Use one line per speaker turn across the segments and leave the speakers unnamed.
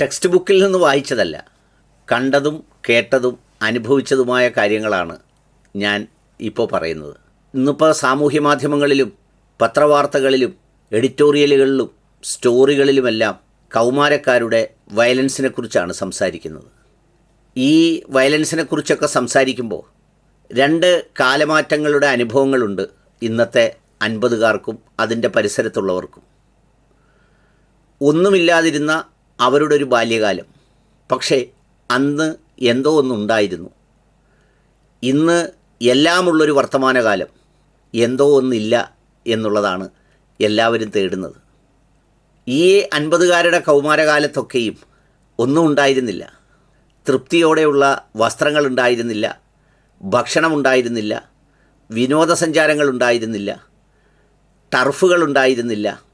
Text ബുക്കിൽ നിന്ന് വായിച്ചതല്ല. കണ്ടതും കേട്ടതും അനുഭവിച്ചതുമായ കാര്യങ്ങളാണ് ഞാൻ ഇപ്പോൾ പറയുന്നത്. ഇന്നിപ്പോൾ സാമൂഹ്യ മാധ്യമങ്ങളിലും പത്രവാർത്തകളിലും എഡിറ്റോറിയലുകളിലും സ്റ്റോറികളിലുമെല്ലാം കൗമാരക്കാരുടെ വയലൻസിനെക്കുറിച്ചാണ് സംസാരിക്കുന്നത്. ഈ വയലൻസിനെക്കുറിച്ചൊക്കെ സംസാരിക്കുമ്പോൾ രണ്ട് കാലമാറ്റങ്ങളുടെ അനുഭവങ്ങളുണ്ട് ഇന്നത്തെ അൻപതുകാർക്കും അതിന്റെ പരിസരത്തുള്ളവർക്കും. ഒന്നുമില്ലാതിരുന്ന അവരുടെ ഒരു ബാല്യകാലം. പക്ഷേ അന്ന് എന്തോ ഒന്നുണ്ടായിരുന്നു ഇന്ന് എല്ലാമുള്ളൊരു വർത്തമാനകാലം. എന്തോ ഒന്നില്ല എന്നുള്ളതാണ് എല്ലാവരും തേടുന്നത്. ഈ അൻപതുകാരുടെ കൗമാരകാലത്തൊക്കെയും ഒന്നും ഉണ്ടായിരുന്നില്ല. തൃപ്തിയോടെയുള്ള വസ്ത്രങ്ങൾ ഉണ്ടായിരുന്നില്ല ഭക്ഷണമുണ്ടായിരുന്നില്ല. വിനോദസഞ്ചാരങ്ങൾ ഉണ്ടായിരുന്നില്ല ടർഫുകൾ ഉണ്ടായിരുന്നില്ല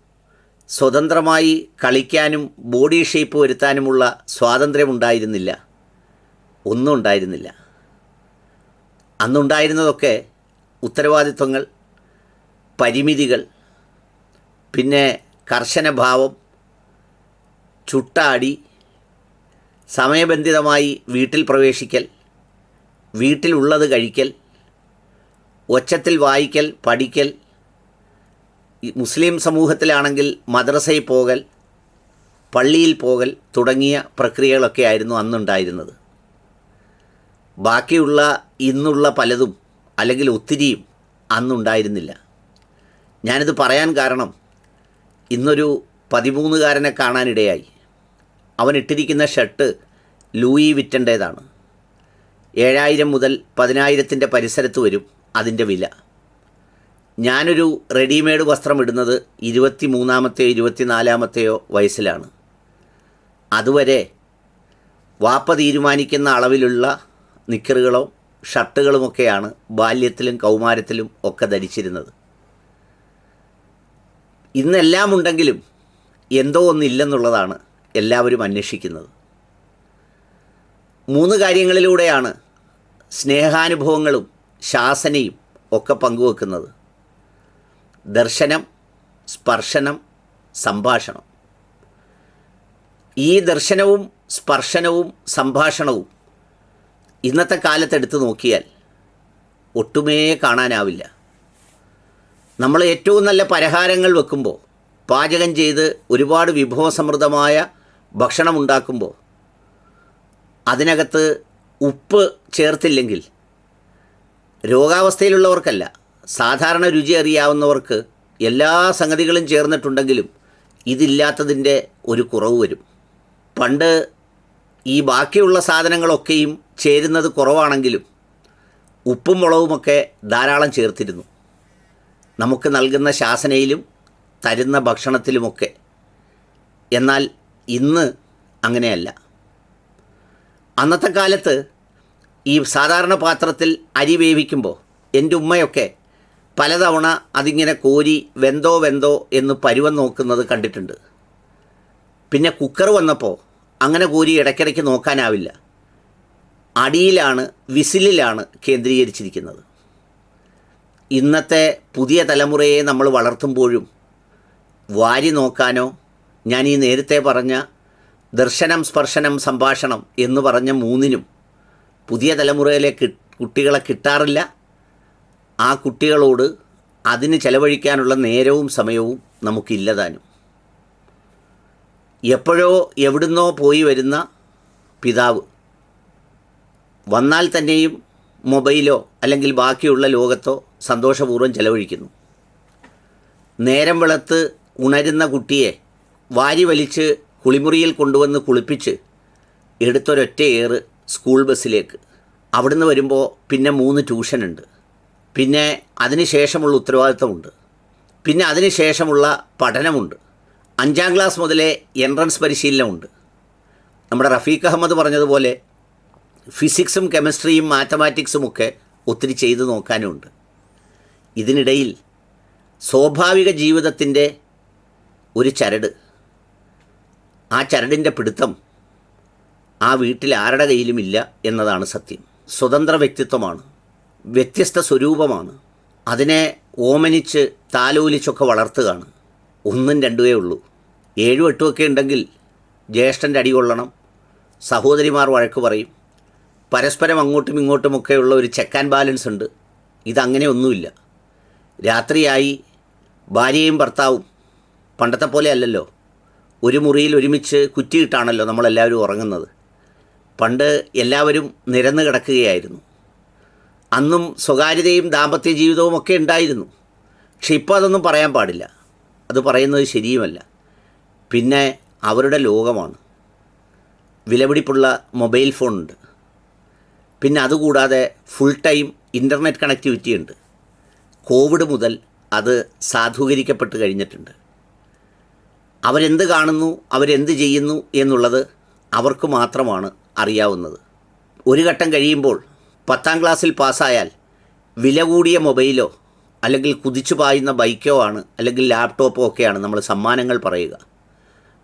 സ്വതന്ത്രമായി കളിക്കാനും ബോഡി ഷേപ്പ് വരുത്താനുമുള്ള സ്വാതന്ത്ര്യമുണ്ടായിരുന്നില്ല. ഒന്നും ഉണ്ടായിരുന്നില്ല അന്നുണ്ടായിരുന്നതൊക്കെ ഉത്തരവാദിത്വങ്ങൾ പരിമിതികൾ പിന്നെ കർശന ഭാവം ചുട്ടാടി സമയബന്ധിതമായി വീട്ടിൽ പ്രവേശിക്കൽ വീട്ടിലുള്ളത് കഴിക്കൽ ഒച്ചത്തിൽ വായിക്കൽ പഠിക്കൽ മുസ്ലിം സമൂഹത്തിലാണെങ്കിൽ മദ്രസയിൽ പോകൽ പള്ളിയിൽ പോകൽ തുടങ്ങിയ പ്രക്രിയകളൊക്കെ ആയിരുന്നു അന്നുണ്ടായിരുന്നത്. ബാക്കിയുള്ള ഇന്നുള്ള പലതും അല്ലെങ്കിൽ ഒത്തിരിയും അന്നുണ്ടായിരുന്നില്ല. ഞാനിത് പറയാൻ കാരണം ഇന്നൊരു പതിമൂന്നുകാരനെ കാണാനിടയായി. അവൻ ഇട്ടിരിക്കുന്ന ഷർട്ട് ലൂയി വിറ്റന്റേതാണ്. ഏഴായിരം മുതൽ പതിനായിരത്തിന്റെ പരിസരത്ത് വരും അതിന്റെ വില. ഞാനൊരു റെഡിമെയ്ഡ് വസ്ത്രം ഇടുന്നത് ഇരുപത്തി മൂന്നാമത്തെയോ ഇരുപത്തിനാലാമത്തെയോ വയസ്സിലാണ്. അതുവരെ വാപ്പ തീരുമാനിക്കുന്ന അളവിലുള്ള നിക്കറുകളോ ഷർട്ടുകളുമൊക്കെയാണ് ബാല്യത്തിലും കൗമാരത്തിലും ഒക്കെ ധരിച്ചിരുന്നത്. ഇന്നെല്ലാം ഉണ്ടെങ്കിലും എന്തോ ഒന്നില്ലെന്നുള്ളതാണ് എല്ലാവരും അന്വേഷിക്കുന്നത്. മൂന്ന് കാര്യങ്ങളിലൂടെയാണ് സ്നേഹാനുഭവങ്ങളും ശാസനയും ഒക്കെ പങ്കുവെക്കുന്നത്. ദർശനം സ്പർശനം സംഭാഷണം. ഈ ദർശനവും സ്പർശനവും സംഭാഷണവും ഇന്നത്തെ കാലത്തെടുത്ത് നോക്കിയാൽ ഒട്ടുമേ കാണാനാവില്ല. നമ്മൾ ഏറ്റവും നല്ല പരിഹാരങ്ങൾ വെക്കുമ്പോൾ പാചകം ചെയ്ത് ഒരുപാട് വിഭവസമൃദ്ധമായ ഭക്ഷണം ഉണ്ടാക്കുമ്പോൾ അതിനകത്ത് ഉപ്പ് ചേർത്തില്ലെങ്കിൽ രോഗാവസ്ഥയിലുള്ളവർക്കല്ല സാധാരണ രുചി അറിയാവുന്നവർക്ക് എല്ലാ സംഗതികളും ചേർന്നിട്ടുണ്ടെങ്കിലും ഇതില്ലാത്തതിന്റെ ഒരു കുറവ് വരും. പണ്ട് ഈ ബാക്കിയുള്ള സാധനങ്ങളൊക്കെയും ചേരുന്നത് കുറവാണെങ്കിലും ഉപ്പും മുളവുമൊക്കെ ധാരാളം ചേർത്തിരുന്നു. നമുക്ക് നൽകുന്ന ശാസനയിലും തരുന്ന ഭക്ഷണത്തിലുമൊക്കെ. എന്നാൽ ഇന്ന് അങ്ങനെയല്ല. അന്നത്തെ കാലത്ത് ഈ സാധാരണ പാത്രത്തിൽ അരി വേവിക്കുമ്പോൾ എന്റെ ഉമ്മയൊക്കെ പലതവണ അതിങ്ങനെ കോരി വെന്തോ വെന്തോ എന്ന് പരുവം നോക്കുന്നത് കണ്ടിട്ടുണ്ട്. പിന്നെ കുക്കർ വന്നപ്പോൾ അങ്ങനെ കോരി ഇടയ്ക്കിടയ്ക്ക് നോക്കാനാവില്ല. അടിയിലാണ് വിസിലിലാണ് കേന്ദ്രീകരിച്ചിരിക്കുന്നത്. ഇന്നത്തെ പുതിയ തലമുറയെ നമ്മൾ വളർത്തുമ്പോഴും വാരി നോക്കാനോ ഞാൻ ഈ നേരത്തെ പറഞ്ഞ ദർശനം സ്പർശനം സംഭാഷണം എന്ന് പറഞ്ഞ മൂന്നിനും പുതിയ തലമുറയിലെ കുട്ടികളെ കിട്ടാറില്ല. ആ കുട്ടികളോട് അതിന് ചെലവഴിക്കാനുള്ള നേരവും സമയവും നമുക്കില്ലതാനും എപ്പോഴോ എവിടുന്നോ പോയി വരുന്ന പിതാവ് വന്നാൽ തന്നെയും മൊബൈലോ അല്ലെങ്കിൽ ബാക്കിയുള്ള ലോകത്തോ സന്തോഷപൂർവം ചെലവഴിക്കുന്നു. നേരം വെളുത്ത് ഉണരുന്ന കുട്ടിയെ വാരി വലിച്ച് കുളിമുറിയിൽ കൊണ്ടുവന്ന് കുളിപ്പിച്ച് എടുത്തൊരൊറ്റ ഏറ് സ്കൂൾ ബസ്സിലേക്ക്. അവിടുന്ന് വരുമ്പോൾ പിന്നെ മൂന്ന് ട്യൂഷനുണ്ട്. പിന്നെ അതിന് ശേഷമുള്ള ഉത്തരവാദിത്തമുണ്ട്. പിന്നെ അതിന് ശേഷമുള്ള പഠനമുണ്ട്. അഞ്ചാം ക്ലാസ് മുതലേ എൻട്രൻസ് പരിശീലനമുണ്ട്. നമ്മുടെ റഫീഖ് അഹമ്മദ് പറഞ്ഞതുപോലെ ഫിസിക്സും കെമിസ്ട്രിയും മാത്തമാറ്റിക്സും ഒക്കെ ഒത്തിരി ചെയ്തു നോക്കാനുമുണ്ട് ഇതിനിടയിൽ സ്വാഭാവിക ജീവിതത്തിന്റെ ഒരു ചരട് ആ ചരടിന്റെ പിടുത്തം ആ വീട്ടിൽ ആരുടെ കയ്യിലുമില്ല എന്നതാണ് സത്യം. സ്വതന്ത്ര വ്യക്തിത്വമാണ്. വ്യത്യസ്ത സ്വരൂപമാണ്. അതിനെ ഓമനിച്ച് താലോലിച്ചൊക്കെ വളർത്തുകയാണ്. ഒന്നും രണ്ടുവേ ഉള്ളൂ. ഏഴും എട്ടുമൊക്കെ ഉണ്ടെങ്കിൽ ജ്യേഷ്ഠന്റെ അടി കൊള്ളണം. സഹോദരിമാർ വഴക്ക് പറയും. പരസ്പരം അങ്ങോട്ടും ഇങ്ങോട്ടുമൊക്കെയുള്ള ഒരു ചെക്ക് ആൻഡ് ബാലൻസ് ഉണ്ട്. ഇതങ്ങനെ ഒന്നുമില്ല. രാത്രിയായി ഭാര്യയും ഭർത്താവും പണ്ടത്തെ പോലെ അല്ലല്ലോ. ഒരു മുറിയിൽ ഒരുമിച്ച് കുറ്റിയിട്ടാണല്ലോ നമ്മളെല്ലാവരും ഉറങ്ങുന്നത്. പണ്ട് എല്ലാവരും നിരന്ന് കിടക്കുകയായിരുന്നു. അന്നും സ്വകാര്യതയും ദാമ്പത്യ ജീവിതവും ഒക്കെ ഉണ്ടായിരുന്നു. പക്ഷെ ഇപ്പോൾ അതൊന്നും പറയാൻ പാടില്ല. അത് പറയുന്നത് ശരിയുമല്ല. പിന്നെ അവരുടെ ലോകമാണ്. വിലപിടിപ്പുള്ള മൊബൈൽ ഫോണുണ്ട്. പിന്നെ അതുകൂടാതെ ഫുൾ ടൈം ഇന്റർനെറ്റ് കണക്ടിവിറ്റി ഉണ്ട്. കോവിഡ് മുതൽ അത് സാധൂകരിക്കപ്പെട്ട് കഴിഞ്ഞിട്ടുണ്ട്. അവരെന്ത് കാണുന്നു അവരെന്ത് ചെയ്യുന്നു എന്നുള്ളത് അവർക്ക് മാത്രമാണ് അറിയാവുന്നത്. ഒരു ഘട്ടം കഴിയുമ്പോൾ പത്താം ക്ലാസ്സിൽ പാസ്സായാൽ വില കൂടിയ മൊബൈലോ അല്ലെങ്കിൽ കുതിച്ചു പായുന്ന ബൈക്കോ ആണ് അല്ലെങ്കിൽ ലാപ്ടോപ്പോ ഒക്കെയാണ് നമ്മൾ സമ്മാനങ്ങൾ പറയുക.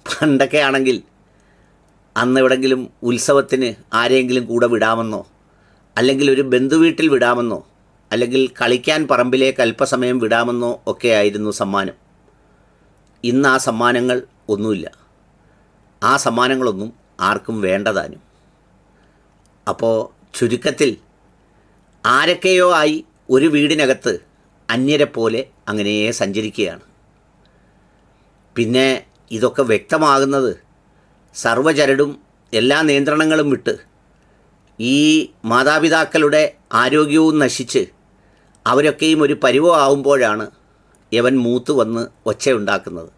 പണ്ടൊക്കെ ആണെങ്കിൽ അന്ന് എവിടെങ്കിലും ഉത്സവത്തിന് ആരെങ്കിലും കൂടെ വിടാമെന്നോ അല്ലെങ്കിൽ ഒരു ബന്ധുവീട്ടിൽ വിടാമെന്നോ അല്ലെങ്കിൽ കളിക്കാൻ പറമ്പിലേക്ക് അല്പസമയം വിടാമെന്നോ ഒക്കെ ആയിരുന്നു സമ്മാനം. ഇന്ന് ആ സമ്മാനങ്ങൾ ഒന്നുമില്ല. ആ സമ്മാനങ്ങളൊന്നും ആർക്കും വേണ്ടതാനും. അപ്പോൾ ചുരുക്കത്തിൽ ആരൊക്കെയോ ആയി ഒരു വീടിനകത്ത് അന്യരെ പോലെ അങ്ങനെ സഞ്ചരിക്കുകയാണ്. പിന്നെ ഇതൊക്കെ വ്യക്തമാകുന്നത് സർവചരടും എല്ലാ നിയന്ത്രണങ്ങളും വിട്ട് ഈ മാതാപിതാക്കളുടെ ആരോഗ്യവും നശിച്ച് അവരൊക്കെയും ഒരു പരുവമാവുമ്പോഴാണ് യവൻ മൂത്ത് വന്ന് ഒച്ചയുണ്ടാക്കുന്നത്.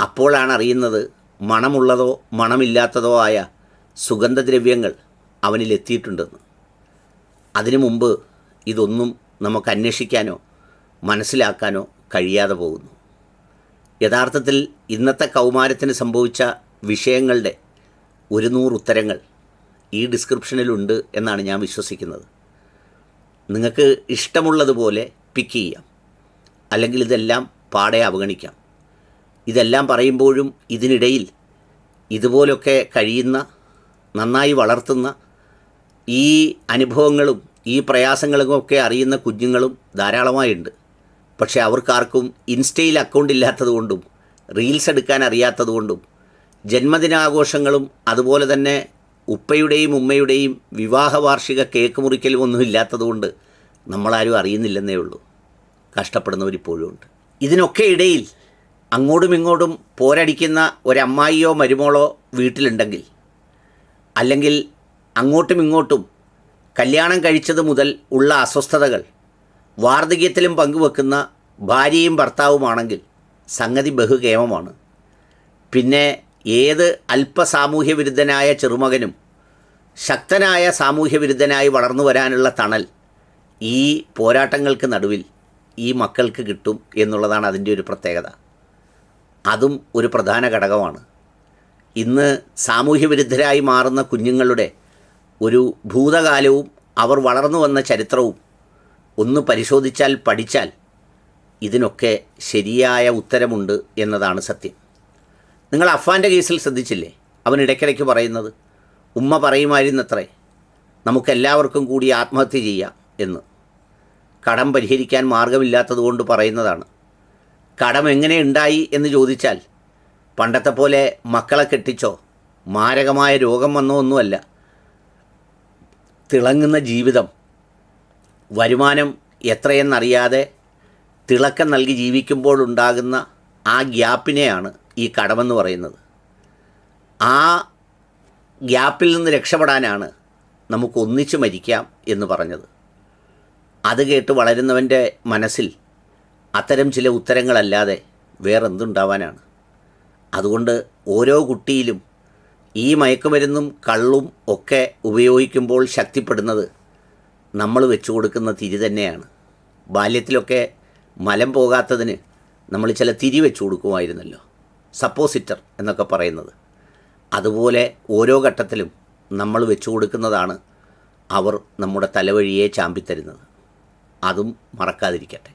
അപ്പോഴാണ് അറിയുന്നത് മണമുള്ളതോ മണമില്ലാത്തതോ ആയ സുഗന്ധദ്രവ്യങ്ങൾ അവനിലെത്തിയിട്ടുണ്ടെന്ന്. അതിനു മുമ്പ് ഇതൊന്നും നമുക്ക് അന്വേഷിക്കാനോ മനസ്സിലാക്കാനോ കഴിയാതെ പോകുന്നു. യഥാർത്ഥത്തിൽ ഇന്നത്തെ കൗമാരത്തിന് സംഭവിച്ച വിഷയങ്ങളുടെ ഒരു നൂറ് ഉത്തരങ്ങൾ ഈ ഡിസ്ക്രിപ്ഷനിലുണ്ട് എന്നാണ് ഞാൻ വിശ്വസിക്കുന്നത്. നിങ്ങൾക്ക് ഇഷ്ടമുള്ളതുപോലെ പിക്ക് ചെയ്യാം. അല്ലെങ്കിൽ ഇതെല്ലാം പാടെ അവഗണിക്കാം. ഇതെല്ലാം പറയുമ്പോഴും ഇതിനിടയിൽ ഇതുപോലൊക്കെ കഴിയുന്ന നന്നായി വളർത്തുന്ന ഈ അനുഭവങ്ങളും ഈ പ്രയാസങ്ങളുമൊക്കെ അറിയുന്ന കുഞ്ഞുങ്ങളും ധാരാളമായുണ്ട്. പക്ഷേ അവർക്കാർക്കും ഇൻസ്റ്റയിൽ അക്കൗണ്ട് ഇല്ലാത്തതുകൊണ്ടും റീൽസ് എടുക്കാൻ അറിയാത്തതുകൊണ്ടും ജന്മദിനാഘോഷങ്ങളും അതുപോലെ തന്നെ ഉപ്പയുടെയും ഉമ്മയുടെയും വിവാഹ വാർഷിക കേക്ക് മുറിക്കലും ഒന്നും ഇല്ലാത്തതുകൊണ്ട് നമ്മളാരും അറിയുന്നില്ലെന്നേ ഉള്ളൂ. കഷ്ടപ്പെടുന്നവരിപ്പോഴും ഉണ്ട്. ഇതിനൊക്കെ ഇടയിൽ അങ്ങോട്ടും ഇങ്ങോട്ടും പോരടിക്കുന്ന ഒരമ്മായിയോ മരുമോളോ വീട്ടിലുണ്ടെങ്കിൽ അല്ലെങ്കിൽ അങ്ങോട്ടും ഇങ്ങോട്ടും കല്യാണം കഴിച്ചത് മുതൽ ഉള്ള അസ്വസ്ഥതകൾ വാർദ്ധക്യത്തിലും പങ്കുവെക്കുന്ന ഭാര്യയും ഭർത്താവുമാണെങ്കിൽ സംഗതി ബഹുകേമമാണ്. പിന്നെ ഏത് അല്പസാമൂഹ്യ വിരുദ്ധനായ ചെറുമകനും ശക്തനായ സാമൂഹ്യ വിരുദ്ധനായി വളർന്നു വരാനുള്ള തണൽ ഈ പോരാട്ടങ്ങൾക്ക് നടുവിൽ ഈ മക്കൾക്ക് കിട്ടും എന്നുള്ളതാണ് അതിന്റെ ഒരു പ്രത്യേകത. അതും ഒരു പ്രധാന ഘടകമാണ്. ഇന്ന് സാമൂഹ്യ വിരുദ്ധരായി മാറുന്ന കുഞ്ഞുങ്ങളുടെ ഒരു ഭൂതകാലവും അവർ വളർന്നു വന്ന ചരിത്രവും ഒന്ന് പരിശോധിച്ചാൽ പഠിച്ചാൽ ഇതിനൊക്കെ ശരിയായ ഉത്തരമുണ്ട് എന്നതാണ് സത്യം. നിങ്ങൾ അഫ്വാന്റെ കേസിൽ ശ്രദ്ധിച്ചില്ലേ? അവൻ ഇടയ്ക്കിടയ്ക്ക് പറയുന്നത് ഉമ്മ പറയുമായിരുന്നത്രേ നമുക്കെല്ലാവർക്കും കൂടി ആത്മഹത്യ ചെയ്യാം എന്ന്. കടം പരിഹരിക്കാൻ മാർഗമില്ലാത്തതുകൊണ്ട് പറയുന്നതാണ്. കടം എങ്ങനെ ഉണ്ടായി എന്ന് ചോദിച്ചാൽ പണ്ടത്തെ പോലെ മക്കളെ കെട്ടിച്ചോ മാരകമായ രോഗം വന്നോ ഒന്നുമല്ല. തിളങ്ങുന്ന ജീവിതം വരുമാനം എത്രയെന്നറിയാതെ തിളക്കം നൽകി ജീവിക്കുമ്പോഴുണ്ടാകുന്ന ആ ഗ്യാപ്പിനെയാണ് ഈ കടമെന്ന് പറയുന്നത്. ആ ഗ്യാപ്പിൽ നിന്ന് രക്ഷപ്പെടാനാണ് നമുക്ക് ഒന്നിച്ച് മരിക്കാം എന്ന് പറഞ്ഞത്. അത് കേട്ട് വളരുന്നവന്റെ മനസ്സിൽ അത്തരം ചില ഉത്തരങ്ങളല്ലാതെ വേറെന്തുണ്ടാവാനാണ്? അതുകൊണ്ട് ഓരോ കുട്ടിയിലും ഈ മയക്കുമരുന്നും കള്ളും ഒക്കെ ഉപയോഗിക്കുമ്പോൾ ശക്തിപ്പെടുന്നത് നമ്മൾ വെച്ചു കൊടുക്കുന്ന തിരി തന്നെയാണ്. ബാല്യത്തിലൊക്കെ മലം പോകാത്തതിന് നമ്മൾ ചില തിരി വെച്ചു കൊടുക്കുമായിരുന്നല്ലോ. സപ്പോസിറ്റർ എന്നൊക്കെ പറയുന്നത്. അതുപോലെ ഓരോ ഘട്ടത്തിലും നമ്മൾ വെച്ചു കൊടുക്കുന്നതാണ് അവർ നമ്മുടെ തലവഴിയെ ചാമ്പിത്തരുന്നത്. അതും മറക്കാതിരിക്കട്ടെ.